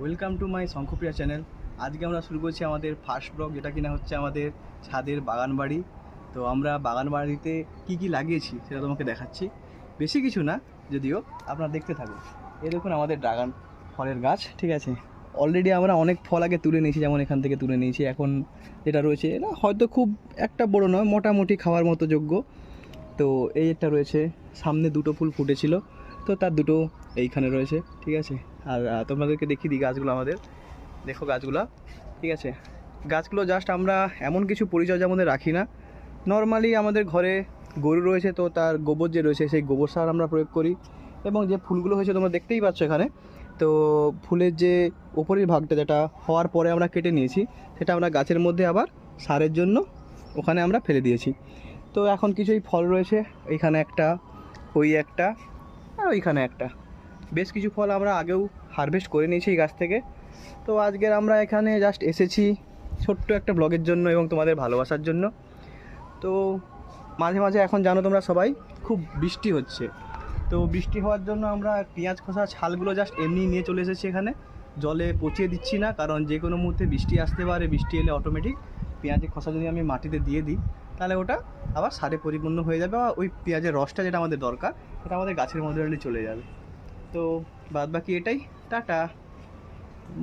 Welcome to my Shankhapriya channel আজকে আমরা শুরু করছি আমাদের ফার্স্ট ব্লগ যেটা কিনা হচ্ছে আমাদের ছাদের বাগান বাড়ি তো আমরা বাগান বাড়িতে কী কী লাগিয়েছি সেটা তোমাকে দেখাচ্ছি। বেশি কিছু না, যদিও আপনারা দেখতে থাকুন। এ দেখুন আমাদের ড্রাগন ফলের গাছ, ঠিক আছে? অলরেডি আমরা অনেক ফল আগে তুলে নিয়েছি, যেমন এখান থেকে তুলে নিয়েছি। এখন যেটা রয়েছে, না, হয়তো খুব একটা বড় নয়, মোটামুটি খাওয়ার মতো যোগ্য। তো এই একটা রয়েছে, সামনে দুটো ফুল ফুটেছিল। তো তার দুটো এইখানে রয়েছে, ঠিক আছে? আর তোমাদেরকে দেখিয়ে দিই গাছগুলো আমাদের। দেখো গাছগুলো, ঠিক আছে? গাছগুলো জাস্ট আমরা এমন কিছু পরিচর্যার মধ্যে রাখি না। নর্মালি আমাদের ঘরে গরু রয়েছে, তো তার গোবর যে রয়েছে, সেই গোবর সার আমরা প্রয়োগ করি। এবং যে ফুলগুলো হয়েছে, তোমরা দেখতেই পাচ্ছ এখানে। তো ফুলের যে ওপরের ভাগটা, যেটা হওয়ার পরে আমরা কেটে নিয়েছি, সেটা আমরা গাছের মধ্যে আবার সারের জন্য ওখানে আমরা ফেলে দিয়েছি। তো এখন কিছুই ফল রয়েছে। এইখানে একটা, ওই একটা আর ওইখানে একটা। বেশ কিছু ফল আমরা আগেও হারভেস্ট করে নিয়েছি এই গাছ থেকে। তো আজকের আমরা এখানে জাস্ট এসেছি ছোট্ট একটা ব্লগের জন্য এবং তোমাদের ভালোবাসার জন্য। তো মাঝে মাঝে এখন জানো তোমরা সবাই, খুব বৃষ্টি হচ্ছে। তো বৃষ্টি হওয়ার জন্য আমরা পেঁয়াজ খোসা ছালগুলো জাস্ট এমনি নিয়ে চলে এসেছি এখানে। জলে পচিয়ে দিচ্ছি না, কারণ যে কোনো মুহূর্তে বৃষ্টি আসতে পারে, বৃষ্টি এলে অটোমেটিক পেঁয়াজের খোসা যদি আমি মাটিতে দিয়ে দিই তাহলে ওটা আবার সারে পরিপূর্ণ হয়ে যাবে বা ওই পেঁয়াজের রসটা যেটা আমাদের দরকার, সেটা আমাদের গাছের মধ্যে চলে যাবে। তো বাদ বাকি এটাই, টাটা।